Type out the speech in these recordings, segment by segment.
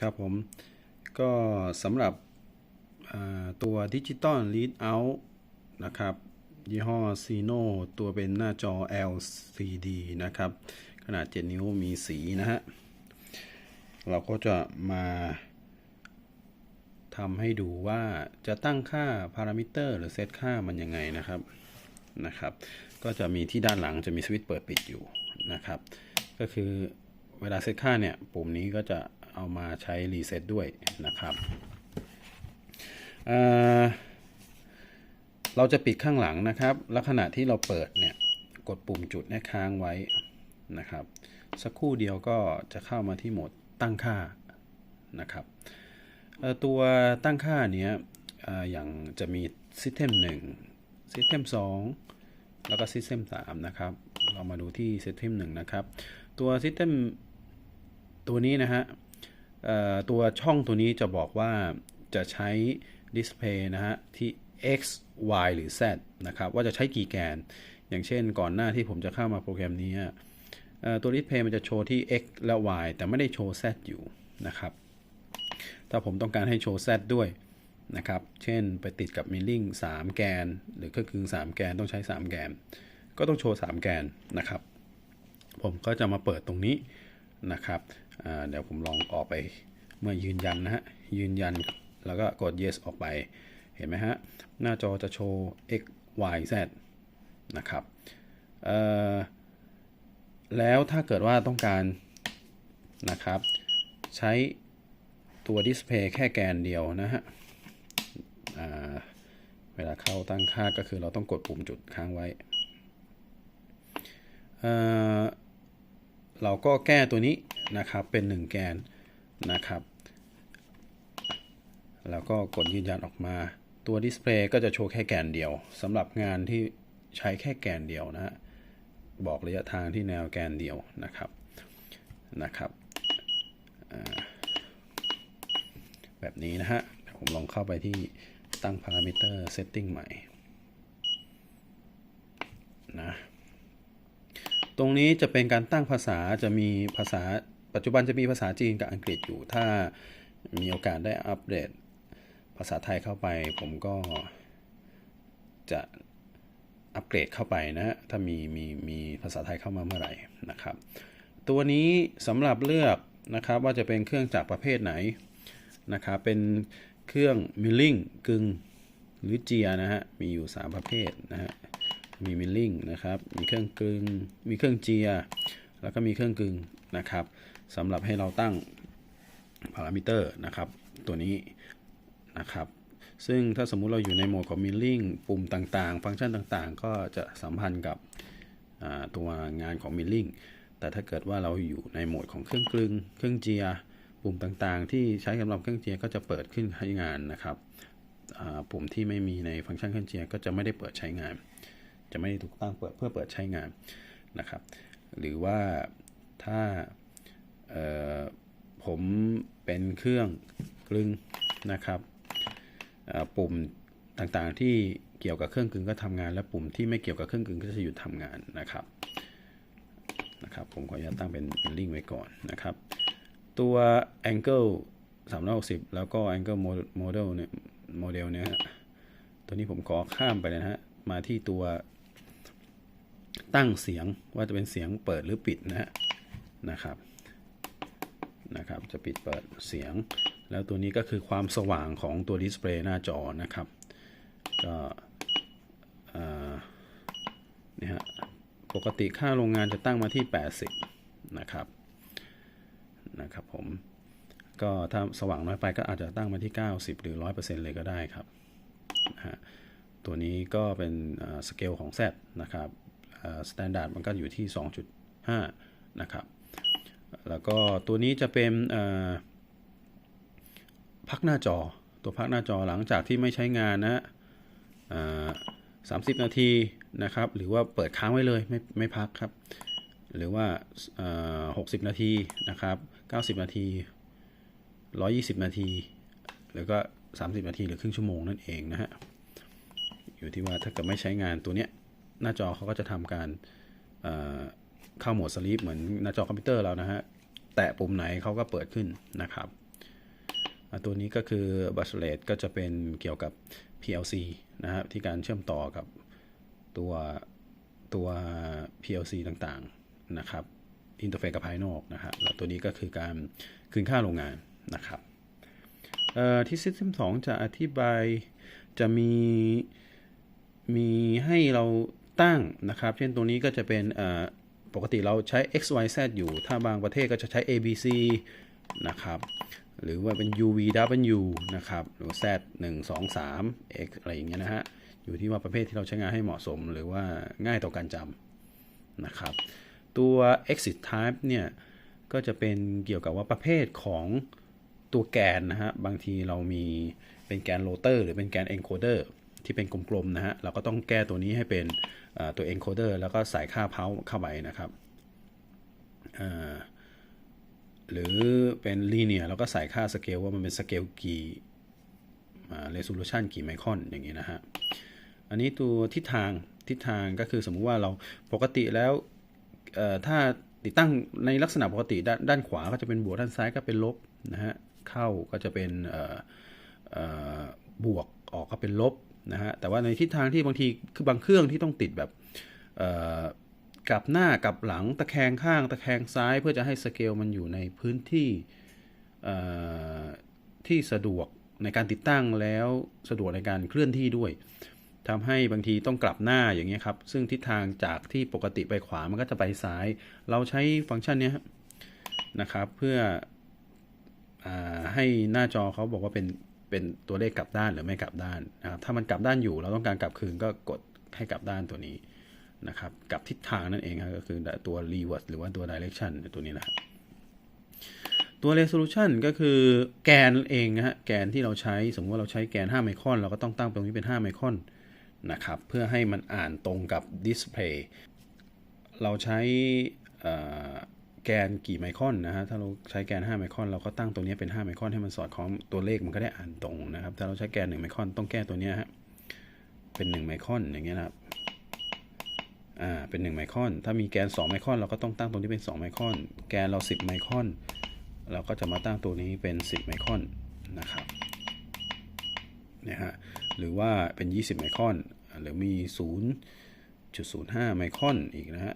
ครับผม ก็สำหรับตัวดิจิตอล Read Out นะครับ ยี่ห้อ Sino ตัวเป็นหน้าจอ LCD นะครับ ขนาด 7 นิ้วมีสีนะฮะ เราก็จะมาทำให้ดูว่าจะตั้งค่าพารามิเตอร์หรือเซตค่ามันยังไงนะครับนะครับ ก็จะมีที่ด้านหลังจะมีสวิตช์เปิดปิดอยู่นะครับ ก็คือเวลาเซตค่าเนี่ย ปุ่มนี้ก็จะ เอามาใช้รีเซ็ตด้วยนะครับเเราจะปิดข้างหลังนะครับ แล้วขณะที่เราเปิดเนี่ยกดปุ่มจุดเนี่ยค้างไว้นะครับ สักครู่เดียวก็จะเข้ามาที่โหมดตั้งค่านะครับตัวตั้งค่าเนี้ยเอ่อย่างจะมี System 1 System 2 แล้วก็ System 3 นะครับ เรามาดูที่ System 1 นะครับ ตัว System ตัวนี้นะฮะ ตัวช่องตัวนี้จะบอกว่าจะใช้ Display นะฮะ ที่ x y หรือ z นะครับ ว่าจะใช้กี่แกน อย่างเช่นก่อนหน้าที่ผมจะเข้ามาโปรแกรมนี้ตัว Display มันจะโชว์ที่ x และ y แต่ไม่ได้โชว์ z อยู่นะครับ ถ้าผมต้องการให้โชว์ z ด้วยนะครับ เช่นไปติดกับ milling 3 แกน หรือก็คือ 3 แกนต้องใช้ 3 แกน ก็ต้องโชว์ 3 แกนนะครับ ผมก็จะมาเปิดตรงนี้นะครับ เดี๋ยวผมลองออกไปเมื่อยืนยันนะฮะ ยืนยันแล้วก็กด yes ออกไป เห็นไหมฮะ หน้าจอจะโชว์ x y z นะครับแล้วถ้าเกิดว่าต้องการนะครับ ใช้ตัวดิสเพย์แค่แกนเดียวนะฮะเวลาเข้าตั้งค่าก็คือเราต้องกดปุ่มจุดค้างไว้เเราก็แก้ตัวนี้ นะครับเป็น 1 แกนนะครับ แล้วก็กดยืนยันออกมา ตัวดิสเพลย์ก็จะโชว์แค่แกนเดียวสำหรับงานที่ใช้แค่แกนเดียวนะฮะบอกระยะทางที่แนวแกนเดียวนะครับนะครับแบบนี้นะฮะผมลองเข้าไปที่ตั้งพารามิเตอร์เซตติ้งใหม่นะตรงนี้จะเป็นการตั้งภาษาจะมีภาษา ปัจจุบันจะมีภาษาจีนกับอังกฤษอยู่ ถ้ามีโอกาสได้อัปเดตภาษาไทยเข้าไป ผมก็จะอัปเกรดเข้าไปนะ ถ้ามีมีมีภาษาไทยเข้ามาเมื่อไหร่นะครับ ตัวนี้สำหรับเลือกนะครับว่าจะเป็นเครื่องจักรประเภทไหนนะครับ เป็นเครื่องมิลลิ่งกึ่งหรือเจียนะฮะ มีอยู่ 3 ประเภทนะฮะ มีมิลลิ่งนะครับ มีเครื่องกึ่งมีเครื่องเจีย แล้วก็มีเครื่องกึ่งนะครับ สำหรับให้เราตั้งพารามิเตอร์นะครับ ตัวนี้นะครับ ซึ่งถ้าสมมุติเราอยู่ในโหมดของ milling ปุ่มต่างๆ ฟังก์ชันต่างๆ ก็จะสัมพันธ์กับตัวงานของ milling แต่ถ้าเกิดว่าเราอยู่ในโหมดของเครื่องกลึง เครื่องเจีย ปุ่มต่างๆ ที่ใช้สำหรับเครื่องเจียก็จะเปิดขึ้นใช้งานนะครับปุ่มที่ไม่มีในฟังก์ชันเครื่องเจียก็จะไม่ได้เปิดใช้งาน จะไม่ถูกตั้งเปิดเพื่อเปิดใช้งานนะครับ หรือว่าถ้า ผมเป็นเครื่องกลึงนะครับปุ่มต่างๆที่เกี่ยวกับเครื่องกลึงก็ทำงาน และปุ่มที่ไม่เกี่ยวกับเครื่องกลึงก็จะหยุดทำงานนะครับนะครับผมขออนุญาตตั้งเป็นลิงก์ไว้ก่อนนะครับ ตัว angle 360 แล้วก็ angle model เนี่ยโมเดลเนี่ยตัวนี้ผมขอข้ามไปเลยนะฮะมาที่ตัวตั้งเสียงว่าจะเป็นเสียงเปิดหรือปิดนะฮะนะครับ นะครับ จะปิดเปิดเสียง แล้วตัวนี้ก็คือความสว่างของตัวดิสเพลย์หน้าจอนะครับ ก็เนี่ยฮะปกติค่าโรงงานจะตั้งมาที่ 80 นะครับ นะครับผม ก็ถ้าสว่างน้อยไปก็อาจจะตั้งมาที่ 90 หรือ 100%เลยก็ได้ครับนะฮะตัวนี้ก็เป็นสเกลของ Z นะครับสแตนดาร์ดมันก็อยู่ที่ 2.5 นะครับ แล้วก็ตัวนี้จะเป็นพักหน้าจอ ตัวพักหน้าจอหลังจากที่ไม่ใช้งานนะสามสิบนาทีนะครับ หรือว่าเปิดค้างไว้เลยไม่ไม่พักครับ หรือว่าหกสิบนาทีนะครับเก้าสิบนาทีร้อยี่สิบนาทีหรือก็สามสิบนาทีหรือครึ่งชั่วโมงนั่นเองนะฮะ อยู่ที่ว่าถ้าเกิดไม่ใช้งานตัวเนี้ยหน้าจอเขาก็จะทำการ เข้าโหมดสลีปเหมือนหน้าจอคอมพิวเตอร์เรานะฮะ แตะปุ่มไหนเขาก็เปิดขึ้นนะครับ ตัวนี้ก็คือ bus rate ก็จะเป็นเกี่ยวกับ PLC นะครับที่การเชื่อมต่อกับตัวตัว PLC ต่างๆนะครับอินเทอร์เฟซกับภายนอกนะครับแล้วตัวนี้ก็คือการคืนค่าโรงงานนะครับเอ่อที่ System 2 จะอธิบายจะมีมีให้เราตั้งนะครับ เช่นตัวนี้ก็จะเป็น ปกติเราใช้ x y z อยู่ ถ้าบางประเทศก็จะใช้ a b c นะครับ หรือว่าเป็น u v w นะครับ หรือ z 1 2 3 x อะไรอย่างเงี้ยนะฮะ อยู่ที่ว่าประเภทที่เราใช้งานให้เหมาะสม หรือว่าง่ายต่อการจำนะครับ ตัว exit type เนี่ย ก็จะเป็นเกี่ยวกับว่าประเภทของตัวแกนนะฮะ บางทีเรามีเป็นแกนโรเตอร์หรือเป็นแกน encoder ที่เป็นกลมๆนะฮะเราก็ต้องแก้ตัวนี้ให้เป็นตัว encoder แล้วก็ใส่ค่าเพาเข้าไปนะครับหรือเป็น linear แล้วก็ใส่ค่าสเกลว่ามันเป็นสเกลกี่ resolution กี่ไมครอนอย่างนี้นะฮะอันนี้ตัวทิศทางทิศทางก็คือสมมุติว่าเราปกติแล้วถ้าติดตั้งในลักษณะปกติด้านด้านขวาก็จะเป็นบวกด้านซ้ายก็เป็นลบนะฮะเข้าก็จะเป็นบวกออกก็เป็นลบ นะฮะแต่ว่าในทิศทางที่บางทีคือบางเครื่องที่ต้องติดแบบกลับหน้ากลับหลังตะแคงข้างตะแคงซ้าย เพื่อจะให้สเกลมันอยู่ในพื้นที่ที่สะดวกในการติดตั้งแล้วสะดวกในการเคลื่อนที่ด้วยทำให้บางทีต้องกลับหน้าอย่างเงี้ยครับ ซึ่งทิศทางจากที่ปกติไปขวามันก็จะไปซ้าย เราใช้ฟังก์ชันเนี้ยนะครับเพื่ออให้หน้าจอเขาบอกว่าเป็น เป็นตัวเลขกลับด้านหรือไม่กลับด้านนะครับถ้ามันกลับด้านอยู่เราต้องการกลับคืนก็กดให้กลับด้านตัวนี้นะครับกลับทิศทางนั่นเองครับก็คือตัว reverse หรือว่าตัว direction ตัวนี้นะครับตัว resolution ก็คือแกนเองนะฮะแกนที่เราใช้สมมติว่าเราใช้แกน 5 ไมครอนเราก็ต้องตั้งตรงนี้เป็น 5 ไมครอนนะครับเพื่อให้มันอ่านตรงกับ display เราใช้ แกนกี่ไมครอนนะฮะถ้าเราใช้แกน 5 ไมครอน เราก็ตั้งตัวนี้เป็น 5 ไมครอนให้มันสอดคล้องตัวเลขมันก็ได้อ่านตรงนะครับ ถ้าเราใช้แกน 1 ไมครอนต้องแก้ตัวนี้ฮะเป็น 1 ไมครอนอย่างเงี้ยนะครับอ่าเป็น1ไมครอนถ้ามีแกน 2 ไมครอน เราก็ต้องตั้งตรงนี้เป็น 2 ไมครอน แกนเรา 10 ไมครอน เราก็จะมาตั้งตัวนี้เป็น 10 ไมครอนนะครับนะฮะหรือว่าเป็น 20 ไมครอน หรือมี 0.05 ไมครอนอีกนะฮะ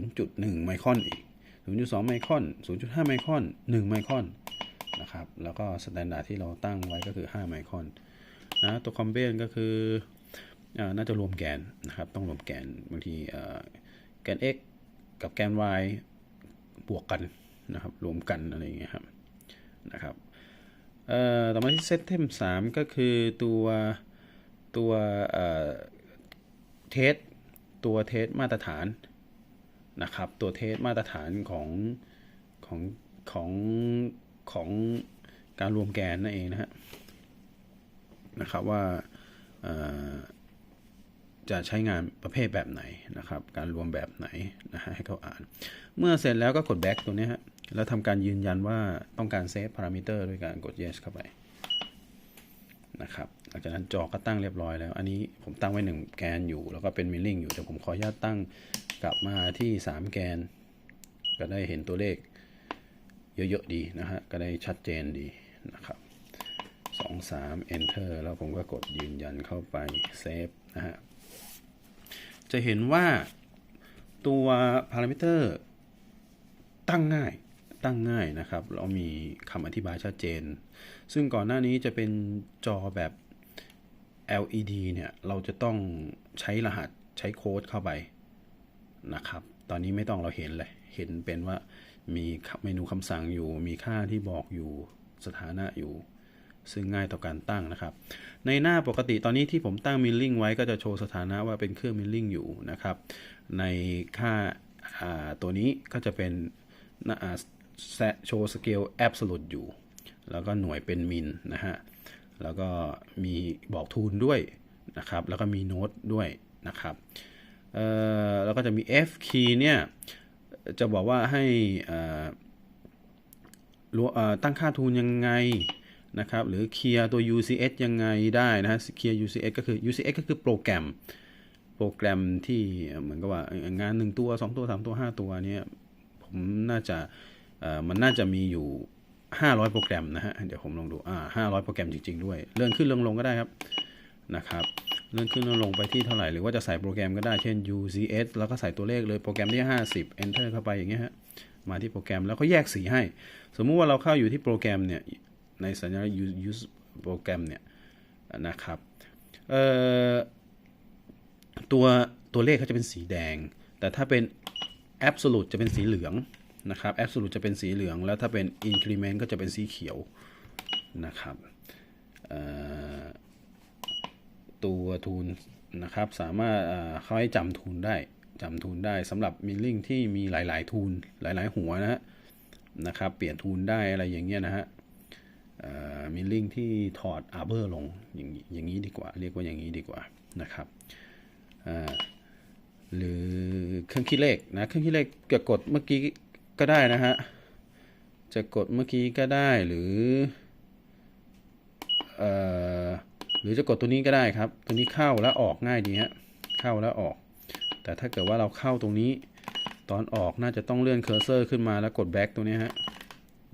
0.1 ไมครอนอีก 0.2 ไมครอน 0.5 ไมครอน 1 ไมครอนนะครับ แล้วก็สแตนดาร์ดที่เราตั้งไว้ก็คือ 5 ไมครอนนะตัวคอมเบนก็คืออ่าน่าจะรวมแกนนะครับ ต้องรวมแกนบางทีอ่อแกน x กับแกน y บวกกันนะครับ รวมกันอะไรอย่างเงี้ยครับนะครับเอ่อต่อมาที่เซตเทม3ก็คือตัวตัวเอ่อเทสตัวเทสมาตรฐาน นะครับ ตัวเทสมาตรฐานของของของของการรวมแกนนั่นเองนะฮะนะครับว่าจะใช้งานประเภทแบบไหนนะครับ การรวมแบบไหนนะฮะให้เขาอ่าน เมื่อเสร็จแล้วก็กด back ตัวนี้ฮะแล้วทำการยืนยันว่าต้องการเซฟพารามิเตอร์ด้วยการกด yes เข้าไปนะครับหลังจากนั้นจอก็ตั้งเรียบร้อยแล้ว อันนี้ผมตั้งไว้ 1 แกนอยู่ แล้วก็เป็นมิลลิงอยู่แต่ผมขออนุญาตตั้ง กลับมาที่ 3 แกน ก็ได้เห็นตัวเลขเยอะ ๆ ดีนะฮะ ก็ได้ชัดเจนดีนะครับ2 3 enter แล้วผมก็กดยืนยันเข้าไปเซฟนะฮะ จะเห็นว่าตัวพารามิเตอร์ตั้งง่ายตั้งง่ายนะครับ เรามีคำอธิบายชัดเจน ซึ่งก่อนหน้านี้จะเป็นจอแบบ LED เนี่ย เราจะต้องใช้รหัสใช้โค้ดเข้าไป นะครับ ตอนนี้ไม่ต้องเราเห็นเลย เห็นเป็นว่ามีเมนูคำสั่งอยู่ มีค่าที่บอกอยู่สถานะอยู่ ซึ่งง่ายต่อการตั้งนะครับ ในหน้าปกติตอนนี้ที่ผมตั้งมิลลิ่งไว้ก็จะโชว์สถานะว่าเป็นเครื่องมิลลิ่งอยู่นะครับ ในค่าตัวนี้ก็จะเป็นโชว์สเกลแอบสูตอยู่ แล้วก็หน่วยเป็นมิลนะฮะ แล้วก็มีบอกทูลด้วยนะครับ แล้วก็มีโน้ตด้วยนะครับ เอ่อแล้วก็จะมี F key เนี่ย จะบอกว่าให้ตั้งค่าทูลยังไงนะครับ หรือเคลียร์ตัว UCS ยังไงได้นะฮะเคลียร์ UCS ก็คือ UCS ก็คือโปรแกรม โปรแกรมที่เหมือนกับว่างานหนึ่งตัว 2 ตัว 3 ตัว 5 ตัวเนี้ยผมน่าจะมันน่าจะมีอยู่ 500 โปรแกรมนะฮะ เดี๋ยวผมลองดูอ่า500 โปรแกรมจริง ๆ ด้วย เลื่อนขึ้นเลื่อนลงก็ได้ครับ นะครับเลื่อนขึ้นเลื่อนลงไปที่เท่าไหร่หรือว่าจะใส่โปรแกรมก็ได้เช่น UCS แล้วก็ใส่ตัวเลขเลยโปรแกรมที่ 50 enter เข้าไปอย่างเงี้ยฮะมาที่โปรแกรมแล้วก็แยกสีให้ สมมุติว่าเราเข้าอยู่ที่โปรแกรมเนี่ยในสัญลักษณ์ use use โปรแกรมเนี่ยนะครับเอ่อตัวตัวเลขเขาจะเป็นสีแดง แต่ถ้าเป็น absolute จะเป็นสีเหลืองนะครับ absolute จะเป็นสีเหลือง แล้วถ้าเป็น increment ก็จะเป็นสีเขียวนะครับเอ่อ ตัวทูนนะครับ สามารถเขาให้จำทูนได้จำทูนได้สำหรับมิลลิ่งที่มีหลาย ๆ ทูนหลาย ๆ หัวนะฮะนะครับ เปลี่ยนทูนได้อะไรอย่างเงี้ยนะฮะมิลลิ่งที่ถอดอาร์เบอร์ลงอย่างอย่างนี้ดีกว่า เรียกว่าอย่างนี้ดีกว่านะครับหรือเครื่องคิดเลขนะเครื่องคิดเลขจะกดเมื่อกี้ก็ได้นะฮะจะกดเมื่อกี้ก็ได้หรือเอ่อ หรือจะกดตัวนี้ก็ได้ครับ ตัวนี้เข้าแล้วออกง่ายดีฮะเข้าแล้วออก แต่ถ้าเกิดว่าเราเข้าตรงนี้ ตอนออกน่าจะต้องเลื่อนเคอร์เซอร์ขึ้นมาแล้วกดแบ็กตัวนี้ฮะ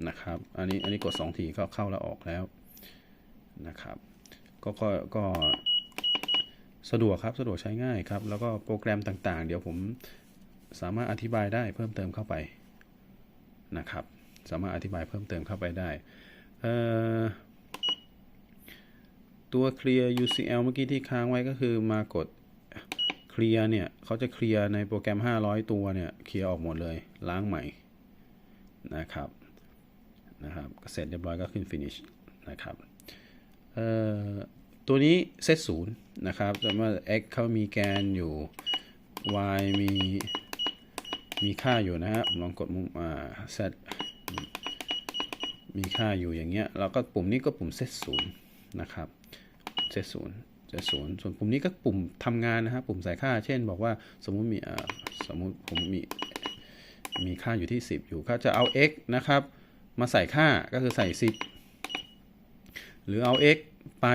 นะครับ อันนี้อันนี้กด 2 ทีก็เข้าแล้วออกแล้วนะครับ ก็ก็ก็สะดวกครับสะดวกใช้ง่ายครับ แล้วก็โปรแกรมต่างๆ เดี๋ยวผมสามารถอธิบายได้เพิ่มเติมเข้าไปนะครับ สามารถอธิบายเพิ่มเติมเข้าไปได้เอ่อ ตัว clear UCL เมื่อกี้ที่ค้างไว้ก็คือมากด clear เนี่ยเขาจะเคลียร์ในโปรแกรม 500 ตัวเนี่ยเคลียร์ออกหมดเลยล้างใหม่นะครับนะครับเสร็จเรียบร้อยก็ขึ้น finish นะครับเอ่อตัวนี้เซตศูนย์นะครับแต่ว่า x เขามีแกนอยู่ y มีมีค่าอยู่นะฮะผมลองกดมุมอ่า z มีค่าอยู่อย่างเงี้ย แล้วก็ปุ่มนี้ก็ปุ่มเซตศูนย์นะครับ เซตศูนย์เซตศูนย์ส่วนปุ่มนี้ก็ปุ่มทำงานนะฮะปุ่มใส่ค่า เช่น บอกว่าสมมุติมีสมมุติผมมีมีค่าอยู่ที่ 10 อยู่ก็จะเอา x นะครับ มาใส่ค่าก็คือใส่ 10 หรือเอา x ไป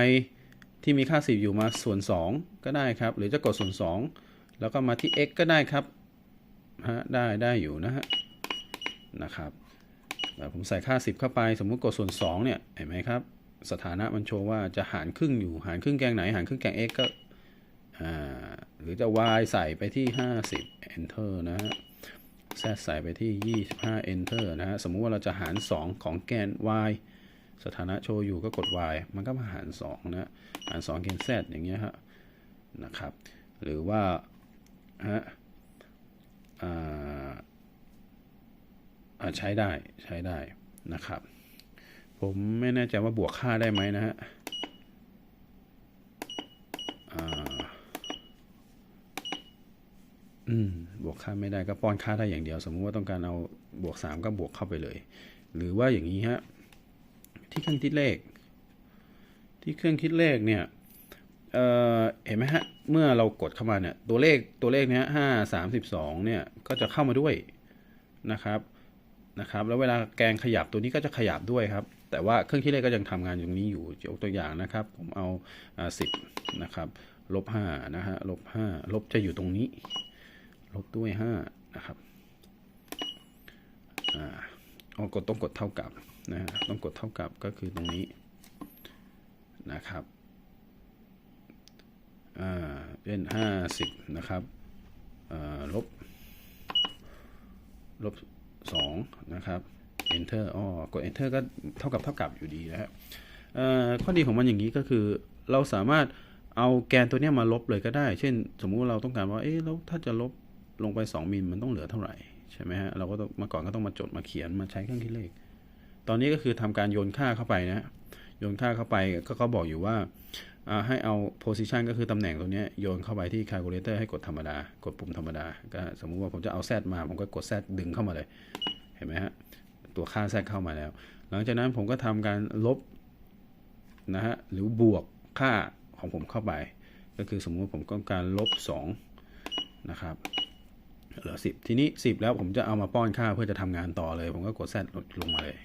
ที่มีค่า 10 อยู่มาส่วน 2 ก็ได้ครับ หรือจะกดส่วน 2 แล้วก็มาที่ x ก็ได้ครับฮะได้ได้อยู่นะฮะนะครับผมใส่ค่า 10 เข้าไป สมมุติกดส่วน2เนี่ยเห็นไหมครับ สถานะมันโชว์ว่าจะหารครึ่งอยู่หารครึ่งแกงไหน หารครึ่งแกง x ก็หรือจะ y ใส่ไปที่ 50 enter นะฮะ z ใส่ไปที่ 25 enter นะฮะ สมมุติว่าเราจะหาร 2 ของแกน y สถานะโชว์อยู่ก็กด y มันก็มาหาร 2 นะ หาร2เกน z อย่างเงี้ยฮะ นะครับ หรือว่า ฮะอ่าอ่าใช้ได้ ใช้ได้นะครับ ผมไม่แน่ใจว่าบวกค่าได้ไหมนะฮะอ่าอืมบวกค่าไม่ได้ก็ป้อนค่าได้อย่างเดียว สมมุติว่าต้องการเอาบวก 3 ก็บวกเข้าไปเลย หรือว่าอย่างนี้ฮะที่เครื่องคิดเลข ที่เครื่องคิดเลขเนี่ยเเห็นไหมฮะ เมื่อเรากดเข้ามาเนี่ยตัวเลขตัวเลขเนี้ยห้าสามสิบสองเนี่ยก็จะเข้ามาด้วยนะครับนะครับ แล้วเวลาแกงขยับตัวนี้ก็จะขยับด้วยครับ แต่ว่าเครื่องคิดเลขก็ยังทำงานอย่างนี้อยู่ยกตัวอย่างนะครับ ผมเอาสิบนะครับลบห้านะฮะลบห้าลบจะอยู่ตรงนี้ ลบด้วยห้านะครับอ่าเอากดต้องกดเท่ากับนะฮะต้องกดเท่ากับก็คือตรงนี้นะครับอ่าเช่นห้าสิบนะครับอ่าลบลบสองนะครับ enter อ๋อกด enter ก็เท่ากับเท่ากับอยู่ดีนะฮะเอ่อข้อดีของมันอย่างนี้ก็คือเราสามารถเอาแกนตัวนี้มาลบเลยก็ได้ เช่น สมมุติเราต้องการว่า เอ๊ะ แล้วถ้าจะลบลงไป 2มิลมันต้องเหลือเท่าไหร่ ใช่ไหมฮะ เราก็ต้องมาก่อนก็ต้องมาจดมาเขียนมาใช้เครื่องคิดเลข ตอนนี้ก็คือทำการโยนค่าเข้าไปนะ โยนค่าเข้าไปก็เขาบอกอยู่ว่า ให้เอา position ก็คือตำแหน่งตัวนี้โยนเข้าไปที่ calculator ให้กดธรรมดา กดปุ่มธรรมดา ก็สมมุติว่าผมจะเอา z มา ผมก็กด z ดึงเข้ามาเลย เห็นไหมฮะ ตัวค่า z เข้ามาแล้ว หลังจากนั้นผมก็ทำการลบนะฮะหรือบวกค่าของผมเข้าไป ก็คือสมมุติผมต้องการลบ2นะครับเหลือ 10 ทีนี้ 10 แล้วผมจะเอามาป้อนค่าเพื่อจะทำงานต่อเลย ผมก็กด z ลงมาเลย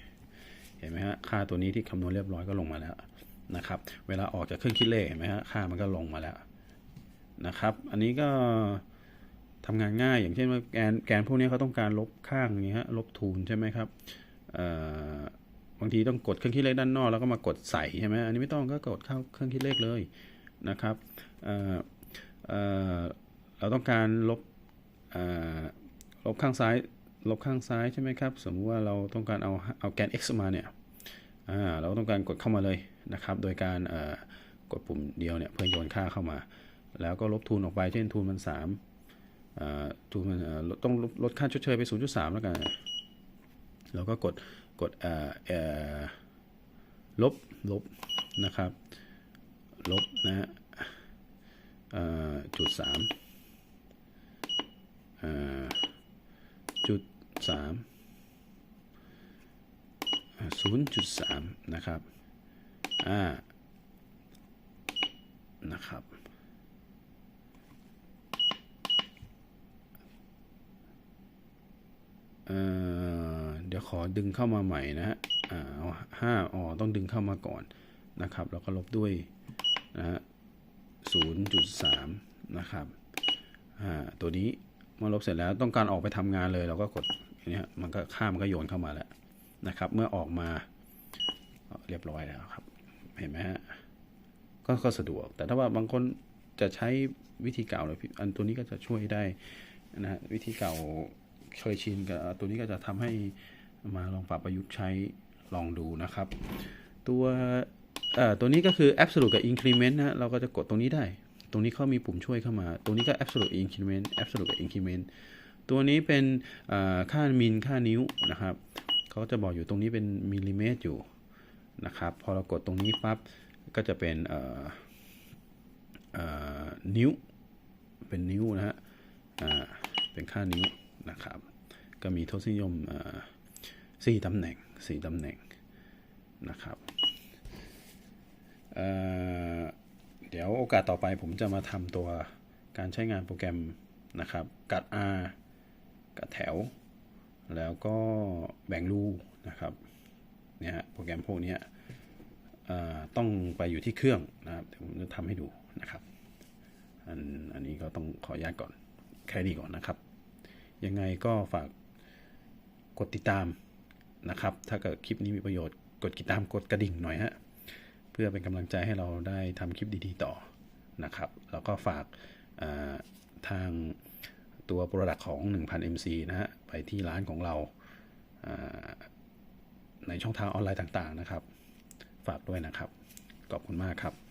เห็นไหมฮะค่าตัวนี้ที่คำนวณเรียบร้อยก็ลงมาแล้วนะครับเวลาออกจากเครื่องคิดเลขเห็นไหมฮะค่ามันก็ลงมาแล้วนะครับ อันนี้ก็ ทำงานง่ายอย่างเช่นว่าแกนแกนพวกนี้เขาต้องการลบข้างอย่างนี้ฮะลบทูนใช่ไหมครับบางทีต้องกดเครื่องคิดเลขด้านนอกแล้วก็มากดใส่ใช่ไหมอันนี้ไม่ต้องก็กดเข้าเครื่องคิดเลขเลยนะครับเเเราต้องการลบลบข้างซ้ายลบข้างซ้ายใช่ไหมครับ สมมุติว่าเราต้องการเอาเอาแกน x มาเนี่ยอ่าเราต้องการกดเข้ามาเลยนะครับ โดยการกดปุ่มเดียวเนี่ยเพื่อโยนค่าเข้ามา แล้วก็ลบทูนออกไปเช่นทูนมัน 3 อ่าทูนมันต้องลดค่าชดเชยไป 0.3 แล้วกันเราก็กดกดลบลบนะครับ ลบนะฮะจุดสามจุดสามศูนย์จุดสามนะครับ อ่า นะครับ เดี๋ยวขอดึงเข้ามาใหม่นะฮะอ่าเอาห้าอ๋อต้องดึงเข้ามาก่อนนะครับ แล้วก็ลบด้วยนะฮะศูนย์จุดสามนะครับอ่าตัวนี้เมื่อลบเสร็จแล้วต้องการออกไปทำงานเลย เราก็กดอย่างนี้ฮะมันก็ข้ามันก็โยนเข้ามาแล้วนะครับ เมื่อออกมาเรียบร้อยแล้วครับ เห็นไหมฮะก็ก็สะดวก แต่ถ้าว่าบางคนจะใช้วิธีเก่าเลยอันตัวนี้ก็จะช่วยได้นะฮะวิธีเก่า เคยชินกับตัวนี้ก็จะทำให้มาลองปรับประยุกต์ใช้ลองดูนะครับ ตัวตัวนี้ก็คือ absolute กับ increment นะเราก็จะกดตรงนี้ได้ ตรงนี้เขามีปุ่มช่วยเข้ามา ตรงนี้ก็ absolute increment absolute กับ increment ตัวนี้เป็นค่ามินค่านิ้วนะครับเขาจะบอกอยู่ตรงนี้เป็นมิลลิเมตรอยู่นะครับ พอเรากดตรงนี้ปั๊บก็จะเป็นเออนิ้ว เป็นนิ้วนะฮะเป็นค่านิ้ว นะครับ ก็มีทศนิยมสี่ตำแหน่งสี่ตำแหน่งนะครับเเดี๋ยวโอกาสต่อไปผมจะมาทำตัวการใช้งานโปรแกรมนะครับ กัด R กัดแถว แล้วก็แบ่งรูนะครับเนี่ยโปรแกรมพวกนี้ต้องไปอยู่ที่เครื่องนะครับผมจะทำให้ดูนะครับ อันอันนี้ก็ต้องขออนุญาตก่อน แค่นี้ก่อนนะครับ ยังไงก็ฝากกดติดตามนะครับ ถ้าเกิดคลิปนี้มีประโยชน์กดติดตามกดกระดิ่งหน่อยฮะ เพื่อเป็นกำลังใจให้เราได้ทำคลิปดีๆต่อนะครับ แล้วก็ฝากาทางตัวโปรดักของ 1000 MC นะฮะ ไปที่ร้านของเราาในช่องทางออนไลน์ต่างๆนะครับ ฝากด้วยนะครับ ขอบคุณมากครับ